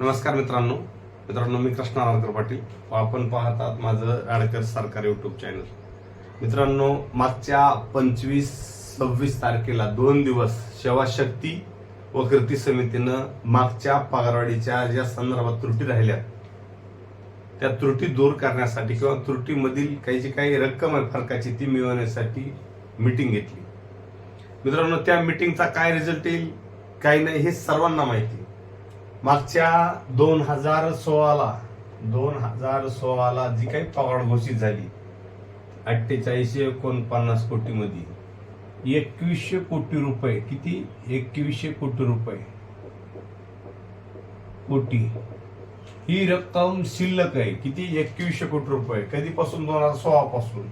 नमस्कार मित्रांनो. मित्रांनो मी कृष्णा रामकर पाटील. व आपण आहात माझं राडकर सरकार युट्यूब चॅनल मित्रांनो मागच्या पंचवीस सव्वीस तारखेला दोन दिवस सेवा शक्ती व कृती समितीनं मागच्या पगारवाढीच्या ज्या संदर्भात त्रुटी राहिल्या त्या त्रुटी दूर करण्यासाठी किंवा त्रुटीमधील काही जी काही रक्कम आहे फरकाची ती मिळवण्यासाठी मिटिंग घेतली. मित्रांनो त्या मिटिंगचा काय रिझल्ट येईल काही नाही हे सर्वांना माहिती. मागच्या दोन हजार सोळाला दोन हजार सोळाला जी काही पगार घोषित झाली अठ्ठेचाळीसशे एकोणपन्नास कोटी मध्ये एकवीसशे कोटी रुपये किती? एकवीसशे कोटी रुपये. कोटी. ही रक्कम शिल्लक आहे. किती? एकवीसशे कोटी रुपये. कधीपासून? दोन हजार सोळा पासून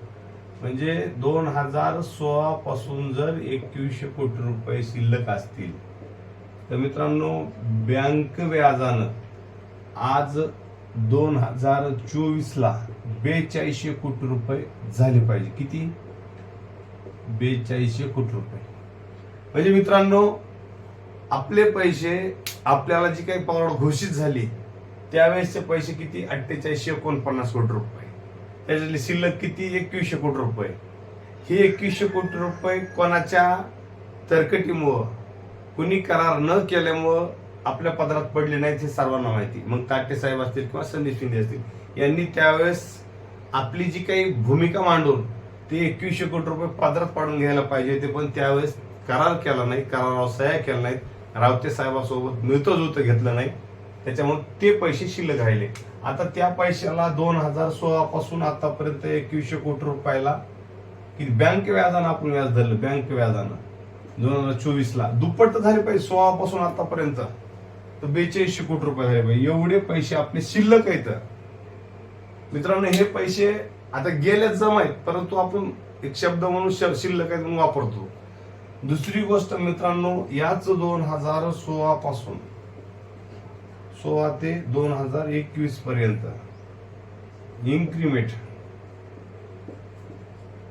म्हणजे दोन हजार सोळा पासून जर एकवीसशे कोटी रुपये शिल्लक असतील तर मित्रांनो बँक व्याजानं आज दोन हजार चोवीसला बेचाळीसशे कोटी रुपये झाले पाहिजे. किती? बेचाळीसशे कोटी रुपये. म्हणजे मित्रांनो आपले पैसे आपल्याला जी काही पगार घोषित झाली त्यावेळेसचे पैसे किती? अठ्ठेचाळीसशे एकोणपन्नास कोटी रुपये. त्याच्यातली शिल्लक किती? एकवीसशे कोटी रुपये. हे एकवीसशे कोटी रुपये कोणाच्या तरकटीमुळं कुणी करार न केल्यामुळं आपल्या पदरात पडले नाहीत हे सर्वांना माहिती. मग ताटे साहेब असतील किंवा संदीप शिंदे असतील यांनी त्यावेळेस आपली जी काही भूमिका मांडून ते एकवीसशे कोटी रुपये पदरात पाडून घ्यायला पाहिजे होते पण त्यावेळेस करार केला नाही करारावर सह्या केल्या नाहीत. रावते साहेबासोबत मिळतं जुळतं घेतलं नाही. त्याच्यामुळे ते पैसे शिल्लक राहिले. आता त्या पैशाला दोन हजार सोळा पासून आतापर्यंत एकवीसशे कोटी रुपयाला की बँक व्याजानं आपण व्याज धरलं बँक व्याजानं. दोन हजार चोवीस ला दुप्पट तर झाले पाहिजे सोळा पासून आतापर्यंत. तर बेचाळीसशे कोटी रुपये झाले पाहिजे. एवढे पैसे आपले शिल्लक आहेत. मित्रांनो हे पैसे आता गेलेच जमा आहेत परंतु आपण एक शब्द म्हणून शिल्लक आहेत म्हणून वापरतो. दुसरी गोष्ट मित्रांनो याच दोन हजार सोळा पासून सोळा ते दोन हजार एकवीस पर्यंत इन्क्रीमेंट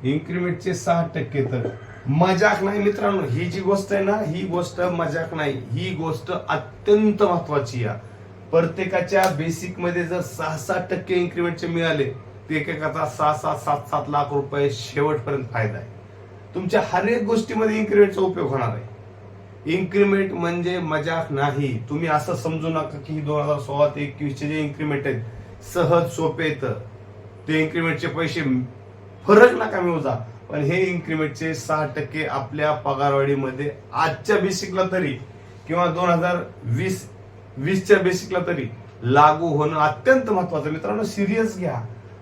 इन्क्रीमेंटचे सहा टक्के तर मजाक नाही मित्रांनो ही जी गोष्ट आहे ना ही गोष्ट मजाक नाही. ही गोष्ट अत्यंत महत्वाची आहे. प्रत्येकाच्या बेसिकमध्ये जर सहा सात टक्के इन्क्रीमेंटचे मिळाले तर एकेकाचा सहा सात सात सात लाख रुपये शेवटपर्यंत फायदा आहे. तुमच्या हर एक गोष्टीमध्ये इन्क्रीमेंटचा उपयोग होणार आहे. इन्क्रीमेंट म्हणजे मजाक नाही. तुम्ही असं समजू नका की दोन हजार सोळा ते एकवीसचे जे इन्क्रीमेंट आहेत सहज सोपे येतं ते इन्क्रीमेंटचे पैसे फरक नका मिळू जा. पण हे इन्क्रीमेंटचे सहा टक्के आपल्या पगारवाढीमध्ये आजच्या बेसिकला तरी किंवा दोन हजार वीस वीसच्या बेसिकला तरी लागू होणं अत्यंत महत्वाचं मित्रांनो सिरियस घ्या.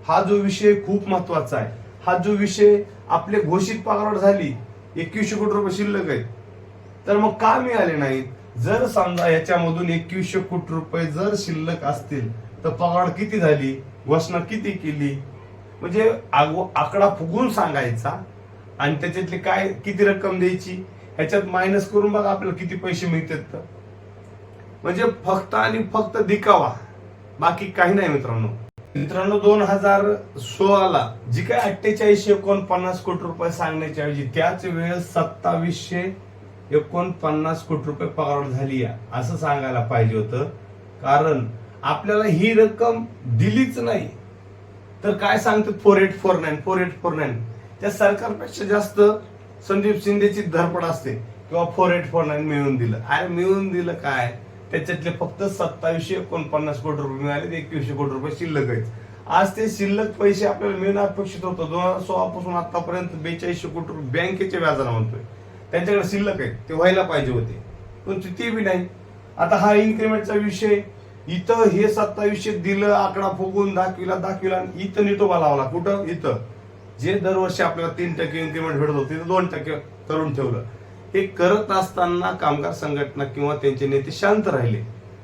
हा जो विषय खूप महत्त्वाचा आहे. हा जो विषय आपले घोषित पगारवाढ झाली एकवीसशे कोटी रुपये शिल्लक आहेत तर मग का मिळाले नाहीत? जर समजा याच्यामधून एकवीसशे कोटी रुपये जर शिल्लक असतील तर पगार किती झाली? घोषणा किती केली? म्हणजे आकडा फुगून सांगायचा आणि त्याच्यातली काय किती रक्कम द्यायची? ह्याच्यात मायनस करून बघा आपल्याला किती पैसे मिळतात तर. म्हणजे फक्त आणि फक्त दिखावा. बाकी काही नाही मित्रांनो. मित्रांनो दोन हजार सोळाला जी काय अठ्ठेचाळीसशे एकोणपन्नास कोटी रुपये सांगण्याच्या ऐवजी त्याच वेळेस सत्तावीसशे एकोणपन्नास कोटी रुपये पगार झाली असं सांगायला पाहिजे होतं. कारण आपल्याला ही रक्कम दिलीच नाही. तर काय सांगतात four eight four nine four eight four nine त्या सरकारपेक्षा जास्त संदीप शिंदेची धरपड असते किंवा फोर एट फोर नाईन मिळवून दिलं. अरे मिळवून दिलं काय? त्याच्यातले फक्त सत्तावीसशे एकोणपन्नास कोटी रुपये मिळाले ते एकवीसशे कोटी रुपये शिल्लक आहेत. आज ते शिल्लक पैसे आपल्याला मिळणं अपेक्षित होतं. दोन हजार सोळा पासून आतापर्यंत बेचाळीसशे कोटी रुपये बँकेच्या व्याजाला म्हणतोय त्यांच्याकडे शिल्लक आहे ते व्हायला पाहिजे होते. पण ते- ते बी नाही. आता हा इन्क्रीमेंटचा विषय इथं हे सत्तावीसशे दिलं आकडा फुगून दाखविला दाखविला इथं निटोबा लावला. कुठं? इथं. जे दरवर्षी आपल्याला तीन टक्के इन्क्रीमेंट भेटत होते तिथं दोन टक्के करून ठेवलं. हे करत असताना कामगार संघटना किंवा त्यांचे नेते शांत राहिले.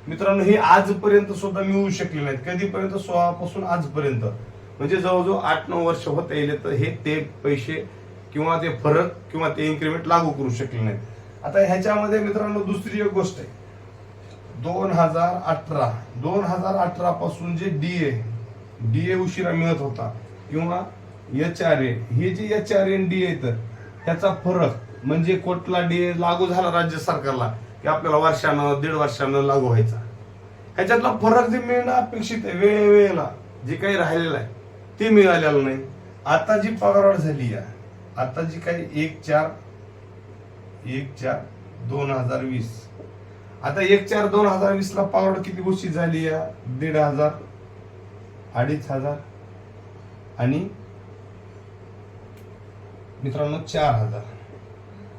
मित्रांनो हे आजपर्यंत सुद्धा मिळू शकले नाहीत. कधीपर्यंत? सोळापासून आजपर्यंत. म्हणजे जवळजवळ आठ नऊ वर्ष होत येईल तर हे ते पैसे किंवा ते फरक किंवा ते इन्क्रिमेंट लागू करू शकले नाहीत. आता ह्याच्यामध्ये मित्रांनो दुसरी एक गोष्ट आहे. दोन हजार अठरा दोन हजार अठरा पासून जे डी ए डी ए उशिरा मिळत होता किंवा एच आर ए हे जे H R N D A तर ह्याचा फरक म्हणजे कुठला ए लागू झाला राज्य सरकारला की आपल्याला वर्षानं दीड वर्षानं लागू व्हायचा. ह्याच्यातला फरक जे मिळणं अपेक्षित आहे वेळेवेळेला जे काही राहिलेलं आहे ते मिळालेलं नाही. आता जी पगारवाढ झाली आहे आता जी काही एक चार एक चार दोन हजार वीस आता एक चार दोन हजार वीस ला पावड किती गोष्टी झाली या? दीड हजार अडीच हजार आणि मित्रांनो चार हजार.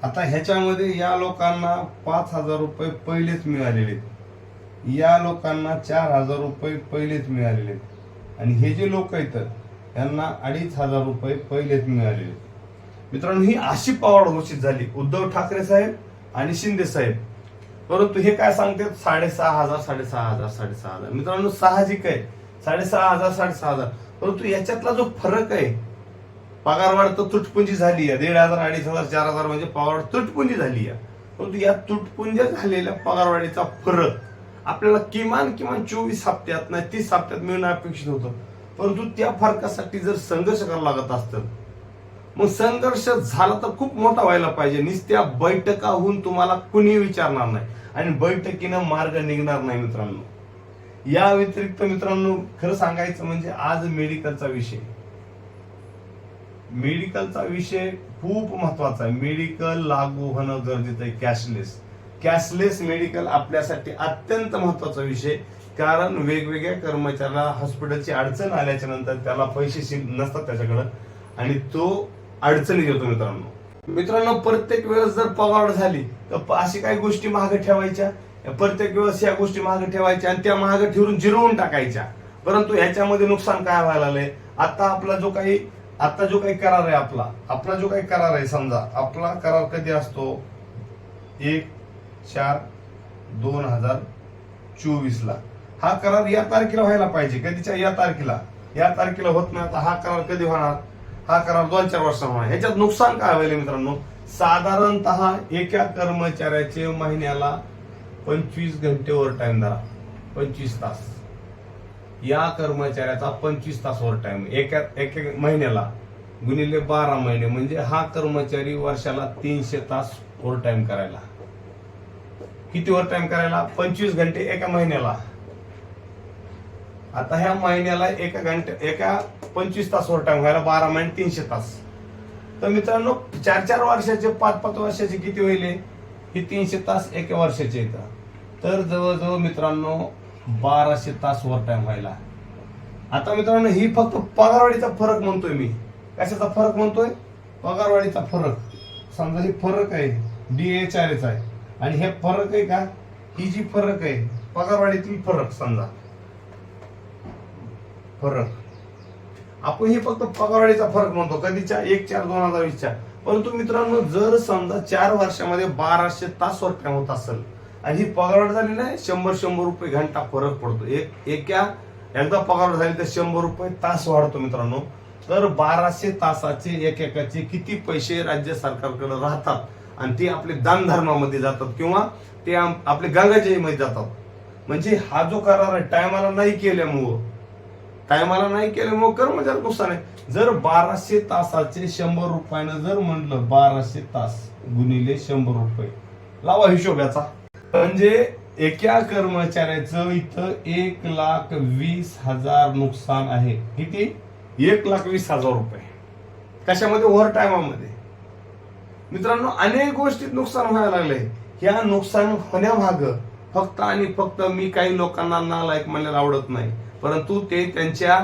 आता ह्याच्यामध्ये या लोकांना पाच हजार रुपये पहिलेच मिळालेले आहेत. या लोकांना चार हजार रुपये पहिलेच मिळालेले आहेत. आणि हे जे लोक आहेत यांना अडीच हजार रुपये पहिलेच मिळालेले मित्रांनो ही अशी पावड घोषित झाली. उद्धव ठाकरे साहेब आणि शिंदे साहेब. परंतु हे काय सांगते? साडेसहा हजार साडेसहा हजार साडेसहा हजार. मित्रांनो साहजिक आहे. साडेसहा हजार साडेसहा हजार. परंतु याच्यातला जो फरक आहे पगारवाढ तर तुटपुंजी झाली आहे. दीड हजार अडीच हजार चार हजार म्हणजे पगारवाढ तुटपुंजी झाली आहे. परंतु या तुटपुंज झालेल्या पगारवाढीचा फरक आपल्याला किमान किमान चोवीस हप्त्यात नाही तीस हप्त्यात मिळणं अपेक्षित होतं. परंतु त्या फरकासाठी जर संघर्ष करावा लागत असतं मग संघर्ष झाला तर खूप मोठा व्हायला पाहिजे. नुसत्या बैठकाहून तुम्हाला कुणी विचारणार नाही. आणि बैठकीनं मार्ग निघणार नाही मित्रांनो. या व्यतिरिक्त मित्रांनो खरं सांगायचं म्हणजे आज मेडिकलचा विषय. मेडिकलचा विषय खूप महत्त्वाचा आहे. मेडिकल लागू होणं गरजेचं आहे. कॅशलेस. कॅशलेस मेडिकल आपल्यासाठी अत्यंत महत्त्वाचा विषय. कारण वेगवेगळ्या कर्मचाऱ्याला हॉस्पिटलची अडचण आल्याच्यानंतर त्याला पैसे नसतात त्याच्याकडं. आणि तो अडचणीत येतो मित्रांनो. मित्रांनो प्रत्येक वेळेस जर पगार झाली तर अशी काही गोष्टी मागे ठेवायच्या? प्रत्येक वेळेस या गोष्टी महाग ठेवायच्या आणि त्या मागे ठेवून जिरवून टाकायच्या. परंतु ह्याच्यामध्ये नुकसान काय व्हायला आलंय आता आपला जो काही आता जो काही करार आहे आपला आपला जो काही करार आहे समजा आपला करार कधी असतो? एक चार दोन हजार चोवीस ला हा करार या तारखेला व्हायला पाहिजे कधीच्या? या तारखेला. या तारखेला होत नाही आता हा करार कधी होणार? हा करार दोन चार वर्ष ह्याच्यात नुकसान काय व्हायला मित्रांनो? साधारणतः एका कर्मचाऱ्याचे महिन्याला पंचवीस घंटे ओव्हर टाइम धरा. पंचवीस तास. या कर्मचाऱ्याचा पंचवीस तास ओव्हर टाइम एका एक एक महिन्याला गुणिले बारा महिने. म्हणजे हा कर्मचारी वर्षाला तीनशे तास ओव्हर टाइम करायला. किती ओव्हर टाइम करायला? पंचवीस घंटे एका महिन्याला. आता ह्या महिन्याला एका घंट्या एका पंचवीस तास ओव्हर टाइम व्हायला बारा महिने तीनशे तास. तर मित्रांनो चार चार वर्षाचे पाच पाच वर्षाचे किती होईल हे? तीनशे तास एका वर्षाचे येतात तर जवळजवळ मित्रांनो बाराशे तास ओव्हर टाइम व्हायला आता मित्रांनो ही फक्त पगारवाढीचा फरक म्हणतोय मी. कशाचा फरक म्हणतोय? पगारवाढीचा फरक. समजा हे फरक आहे डी एच आर एच आहे. आणि हे फरक आहे का? ही जी फरक आहे पगारवाढीतील फरक समजा. फरक. आपण हे फक्त पगारवाढीचा फरक म्हणतो. कधीच्या? एक चार दोन हजार वीसच्या. परंतु मित्रांनो जर समजा चार वर्षामध्ये बाराशे तास वर टाइम होत असेल आणि ही पगारवाढ झाली नाही शंभर शंभर रुपये घंटा फरक पडतो. एक एका एकदा पगार झाली तर शंभर रुपये तास वाढतो मित्रांनो. तर बाराशे तासाचे एक एकाचे किती पैसे राज्य सरकारकडे राहतात आणि ते आपले दानधर्मामध्ये जातात किंवा ते आपले गंगाजयीमध्ये जातात. म्हणजे हा जो करार आहे टायमाला नाही केल्यामुळं टायमाला नाही केल्यामुळं कर्मचारी नुकसान आहे. जर बाराशे तासाचे शंभर रुपयानं जर म्हणलं बाराशे तास गुणिले शंभर रुपये. लावा हिशोब याचा. म्हणजे एका कर्मचाऱ्याचं इथं एक लाख वीस हजार नुकसान आहे. किती? एक लाख वीस हजार रुपये. कशामध्ये? ओव्हर टायमामध्ये मित्रांनो अनेक गोष्टीत नुकसान व्हायला लागले ह्या नुकसान होण्यामाग फक्त आणि फक्त मी काही लोकांना नालायक म्हणायला आवडत नाही. परंतु ते त्यांच्या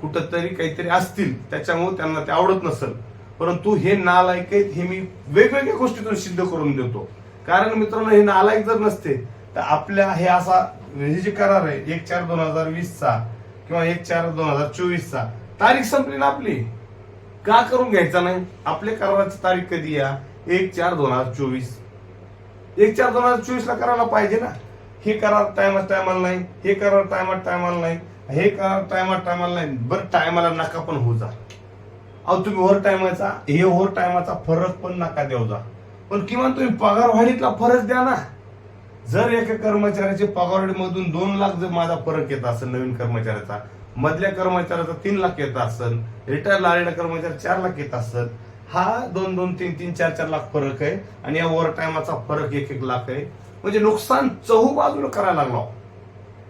कुठंतरी काहीतरी असतील. त्याच्यामुळे त्यांना ते आवडत नसेल. परंतु हे नालायक आहेत हे मी वेगवेगळ्या गोष्टीतून सिद्ध करून देतो. कारण मित्रांनो हे नालायक जर नसते तर आपल्या हे असा हे जे करार आहे एक चार दोन हजार वीसचा किंवा एक चार दोन हजार चोवीसचा तारीख संपली ना आपली. का करून घ्यायचा नाही? आपल्या कराराची तारीख कधी या? एक चार दोन हजार चोवीस. एक चार दोन हजार चोवीसला करायला पाहिजे ना. हे करार टायमात टायमाला नाही हे करार टायमात टायमाला नाही. हे करार टायमा टायमाला नाही. बरं टायमाला नका पण होऊ जा. अहो तुम्ही ओव्हर टायमाचा हे ओव्हर टायमाचा फरक पण नका देऊ जा. पण किमान तुम्ही पगार वाढीतला फरक द्या ना. जर एका कर्मचाऱ्याचे पगारवाढीमधून दोन लाख जर माझा फरक येत असेल नवीन कर्मचाऱ्याचा मधल्या कर्मचाऱ्याचा तीन लाख येत असेल रिटायर आलेल्या कर्मचारी चार लाख येत असत हा दोन दोन तीन तीन चार चार लाख फरक आहे आणि या ओव्हर टायमाचा फरक एक एक लाख आहे. म्हणजे नुकसान चहू बाजूला करायला लागलो.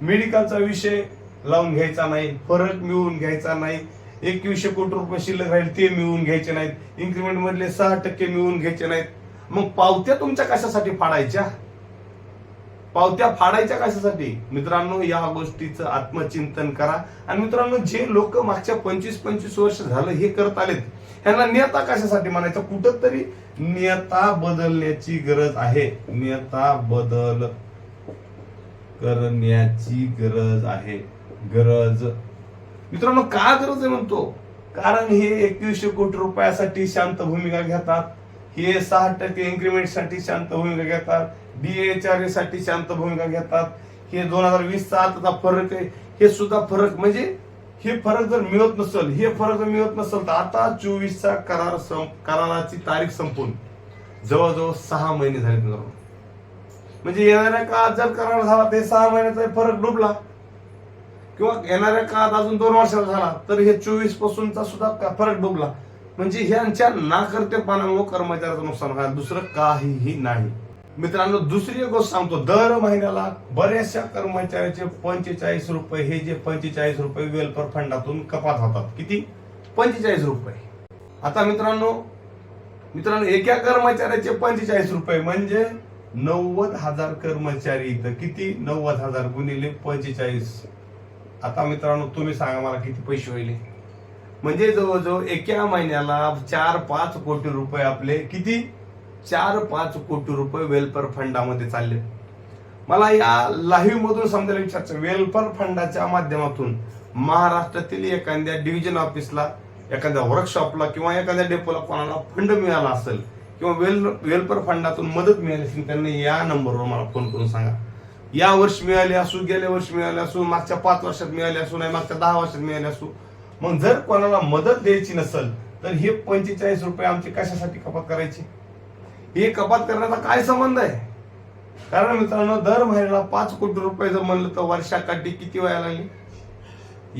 मेडिकलचा विषय लावून घ्यायचा नाही फरक मिळवून घ्यायचा नाही. एकवीसशे कोटी रुपये शिल्लक राहील ते मिळवून घ्यायचे नाहीत. इन्क्रीमेंट मधले सहा टक्के मिळवून घ्यायचे नाहीत. मग पावत्या तुमच्या कशासाठी फाडायच्या? पावत्या फाडायच्या कशासाठी? मित्रांनो या गोष्टीचं आत्मचिंतन करा. आणि मित्रांनो जे लोक मागच्या पंचवीस पंचवीस वर्ष झालं हे करत आलेत ह्यांना नियता कशासाठी म्हणायचं? कुठं तरी नियता बदलण्याची गरज आहे. नियता बदल करण्याची गरज आहे. गरज. मित्रांनो का गरज आहे म्हणतो? कारण हे एकवीसशे कोटी रुपयासाठी शांत भूमिका घेतात. हे सहा टक्के इन्क्रिमेंटसाठी शांत भूमिका घेतात. डीएचआरसाठी शांत भूमिका घेतात. हे दोन हजार वीस आताचा फरक आहे. हे सुद्धा फरक म्हणजे हे फरक जर मिळत नसेल हे फरक जर मिळत नसेल तर आता चोवीसचा करार सं- कराराची तारीख संपून जवळजवळ सहा महिने झाले मित्रांनो. म्हणजे येणाऱ्या काळात जर करार झाला ते सहा महिन्याचा फरक डुबला. किंवा येणाऱ्या काळात अजून दोन वर्षाचा झाला तर हे चोवीस पासूनचा सुद्धा फरक डुबला म्हणजे ह्यांच्या नाकर्तेपणामुळे कर्मचाऱ्याचं नुकसान होणार दुसरं काहीही नाही. मित्रांनो दुसरी एक गोष्ट सांगतो. दर महिन्याला बऱ्याचशा कर्मचाऱ्याचे पंचेचाळीस रुपये हे जे पंचेचाळीस रुपये वेलफेअर फंडातून कपात होतात. किती? पंचेचाळीस रुपये. आता मित्रांनो मित्रांनो एका कर्मचाऱ्याचे पंचेचाळीस रुपये म्हणजे नव्वद हजार कर्मचारी इथं किती? नव्वद हजार गुणिले पंचेचाळीस. आता मित्रांनो तुम्ही सांगा मला किती पैसे होईल म्हणजे जवळजवळ एका महिन्याला चार पाच कोटी रुपये आपले किती? चार पाच कोटी रुपये वेलफेअर फंडामध्ये चालले. मला या लाईव्ह मधून समजायला विचारायचं वेलफेअर फंडाच्या माध्यमातून महाराष्ट्रातील एखाद्या डिव्हिजन ऑफिसला एखाद्या वर्कशॉपला किंवा एखाद्या डेपोला कोणाला फंड मिळाला असेल किंवा वेल वेलफेअर फंडातून मदत मिळाली असेल त्यांनी या नंबरवर मला फोन करून सांगा. या वर्षी मिळाले असू गेल्या वर्षी मिळाले असू मागच्या पाच वर्षात मिळाले असू नाही मागच्या दहा वर्षात मिळाले असू. मग जर कोणाला मदत द्यायची नसेल तर हे पंचेचाळीस रुपये आमची कशासाठी कपात करायची? हे कपात करण्याचा काय संबंध आहे? कारण मित्रांनो दर महिन्याला पाच कोटी रुपये जर म्हणलं तर वर्षाकाठी किती वेळा लागली?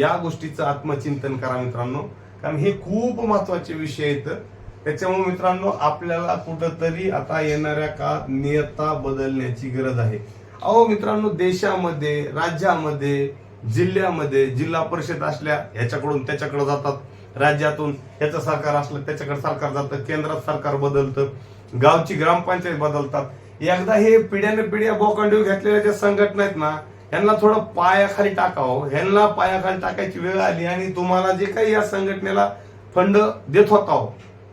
या गोष्टीचं आत्मचिंतन करा मित्रांनो. कारण हे खूप महत्त्वाचे विषय आहेत. त्याच्यामुळे मित्रांनो आपल्याला कुठंतरी आता येणाऱ्या काळात नियता बदलण्याची गरज आहे. अहो मित्रांनो देशामध्ये राज्यामध्ये जिल्ह्यामध्ये जिल्हा परिषद असल्या ह्याच्याकडून त्याच्याकडे जातात. राज्यातून ह्याचं सरकार असलं त्याच्याकडे सरकार जातं केंद्रात सरकार बदलतं गावची ग्रामपंचायत बदलतात. एकदा हे पिढ्याने पिढ्या बोकांडीव घेतलेल्या ज्या संघटना आहेत ना ह्यांना थोडं पायाखाली टाकावं. ह्यांना पायाखाली टाकायची वेळ आली आणि तुम्हाला जे काही या संघटनेला फंड देत होता हो,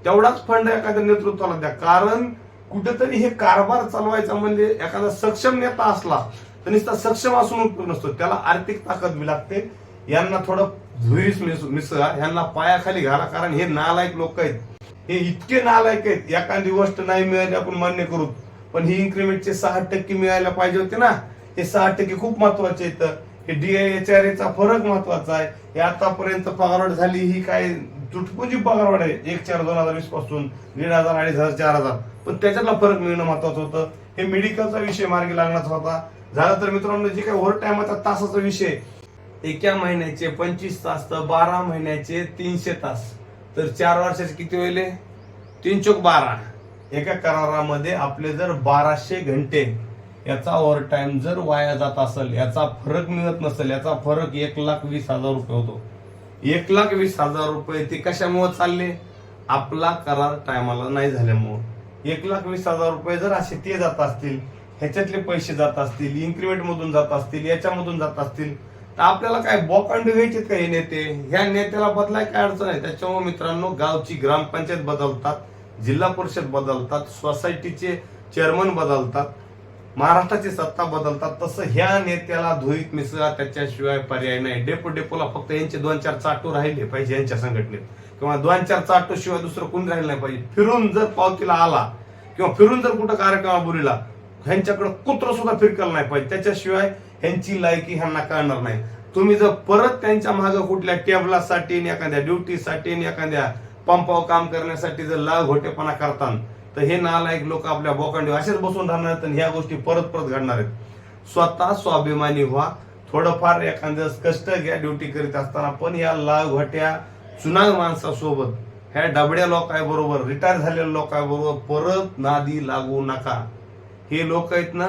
तेवढाच फंड एखाद्या नेतृत्वाला द्या. कारण कुठेतरी हे कारभार चालवायचा म्हणजे एखादा सक्षम नेता असला तर नुसता सक्षम असून उपयोग नसतो. त्याला आर्थिक ताकद बी लागते. यांना थोडं धुरीस मिस- मिसळा यांना पायाखाली घाला कारण हे नालायक लोक आहेत. हे इतके नालायक आहेत. एखादी गोष्ट नाही मिळाली आपण मान्य करू. पण ही इन्क्रिमेंटचे सहा टक्के मिळायला पाहिजे होते ना. हे सहा टक्के खूप महत्त्वाचे आहेत. हे डीआयएचआर चा फरक महत्त्वाचा आहे. हे आतापर्यंत पगारवाढ झाली ही काय तुटपुंजी पगारवाढ आहे. एक चार दोन हजार वीसपासून दीड हजार अडीच हजार चार हजार. पण त्याच्यातला फरक मिळणं महत्वाचं होतं. हे मेडिकलचा विषय मार्गी लागण्याचा होता. झालं तर मित्रांनो जे काही ओव्हर टायमाचा तासाचा विषय एका महिन्याचे पंचवीस तास तर बारा महिन्याचे तीनशे तास. तर चार वर्षाचे किती होईल तीन चोक बारा. एका करारामध्ये आपले जर बाराशे घंटे याचा ओव्हर टाइम जर वाया जात असेल याचा फरक मिळत नसेल याचा फरक एक लाख वीस हजार रुपये होतो. एक लाख वीस हजार रुपये ते कशामुळे चालले? आपला करार टायमाला नाही झाल्यामुळं. एक लाख वीस हजार रुपये जर असे ते जात असतील ह्याच्यातले पैसे जात असतील इन्क्रीमेंट मधून जात असतील याच्यामधून जात असतील तर आपल्याला काय बॉकांड घ्यायचे का हे नेते? ह्या नेत्याला बदलाय काय अडचण आहे? त्याच्यामुळे मित्रांनो गावची ग्रामपंचायत बदलतात जिल्हा परिषद बदलतात सोसायटीचे चेअरमन बदलतात. महाराष्ट्राची सत्ता बदलतात तसं ह्या नेत्याला धुईत मिसळा त्याच्याशिवाय पर्याय नाही. डेपो डेपोला फक्त यांचे दोन चार चाटू राहिले पाहिजे यांच्या संघटनेत. किंवा दोन चार चाटू शिवाय दुसरं कोणी राहिलं नाही पाहिजे? फिरून जर पावतीला आला किंवा फिरून जर कुठं कार्यक्रम बुरीला ह्यांच्याकडे कुत्र सुद्धा फिरकलं नाही पाहिजे. त्याच्याशिवाय ह्यांची लायकी ह्यांना कळणार नाही. तुम्ही जर परत त्यांच्या मागे कुठल्या टेबलासाठी आणि एखाद्या ड्युटीसाठी आणि एखाद्या पंपावर काम करण्यासाठी जर लाल घोटेपणा करता तर हे नालायक लोक आपल्या बोकांडी असेच बसून राहणार आहेत आणि ह्या गोष्टी परत परत घडणार आहेत. स्वतः स्वाभिमानी व्हा. थोडंफार एखाद्या कष्ट घ्या ड्युटी करीत असताना पण या लाल घोट्या चुनाग माणसासोबत ह्या डबड्या लोकांबरोबर रिटायर झालेल्या लोकांबरोबर परत नादी लागू नका. हे लोक आहेत ना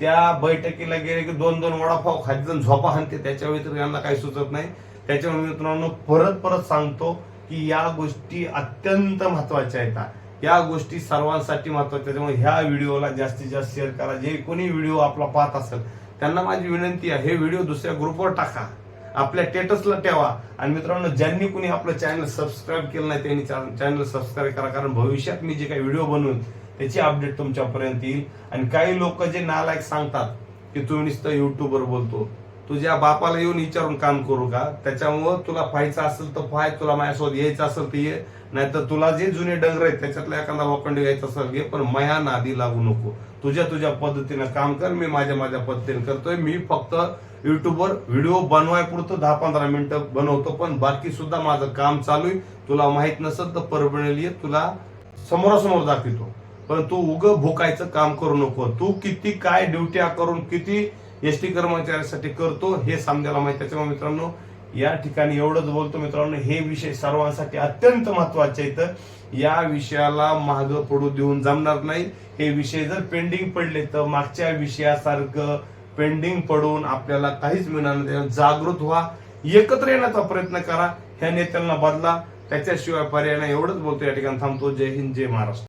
त्या बैठकीला गेले की दोन दोन वडापाव खाली जण झोपा हाणते त्याच्या व्यतिरिक्त यांना काही सुचत नाही. त्याच्यामुळे मित्रांनो परत परत सांगतो की या गोष्टी अत्यंत महत्त्वाच्या आहेत. या गोष्टी सर्वांसाठी महत्त्वाच्या त्याच्यामुळे ह्या व्हिडिओला जास्तीत जास्त शेअर करा. जे कोणी व्हिडिओ आपला पाहत असेल त्यांना माझी विनंती आहे हे व्हिडिओ दुसऱ्या ग्रुपवर टाका. आपल्या स्टेटसला ठेवा. आणि मित्रांनो ज्यांनी कोणी आपलं चॅनल सबस्क्राईब केलं नाही त्यांनी चॅनल सबस्क्राईब करा. कारण भविष्यात मी जे काही व्हिडिओ बनवून त्याची अपडेट तुमच्यापर्यंत येईल. आणि काही लोक जे नालायक सांगतात की तुम्ही नुसतं युट्यूबवर बोलतो. तुझ्या बापाला येऊन विचारून काम करू का? त्याच्यामुळं तुला पाहायचं असेल तर पाहाय तुला माझ्यासोबत यायचं असेल तर ये. नाहीतर तुला जे जुने डंगर आहेत त्याच्यातला एखादा वखंड घ्यायचा असेल घे पण मया नादी लागू नको. तुझ्या तुझ्या पद्धतीनं काम कर मी माझ्या माझ्या पद्धतीने करतोय. मी फक्त युट्यूबवर व्हिडिओ बनवाय पुरतं दहा पंधरा मिनिटं बनवतो पण बाकी सुद्धा माझं काम चालू आहे. तुला माहीत नसेल तर परभणीला ये तुला समोरासमोर दाखवितो. पण तू उग भोकायचं काम करू नको. तू किती काय ड्युट्या करून किती एस टी कर्मचाऱ्यासाठी करतो हे समजायला माहिती त्याच्यामुळे मित्रांनो या ठिकाणी एवढंच बोलतो मित्रांनो हे विषय सर्वांसाठी अत्यंत महत्त्वाचे आहेत या विषयाला माग पडू देऊन जमणार नाही. हे विषय जर पेंडिंग पडले तर मागच्या विषयासारखं पेंडिंग पडून आपल्याला काहीच मिळणार नाही. जागृत व्हा एकत्र येण्याचा प्रयत्न करा. ह्या नेत्यांना बदला. त्याच्याशिवाय पर्याय नाही. एवढंच बोलतो या ठिकाणी. थांबतो. जय हिंद जय महाराष्ट्र.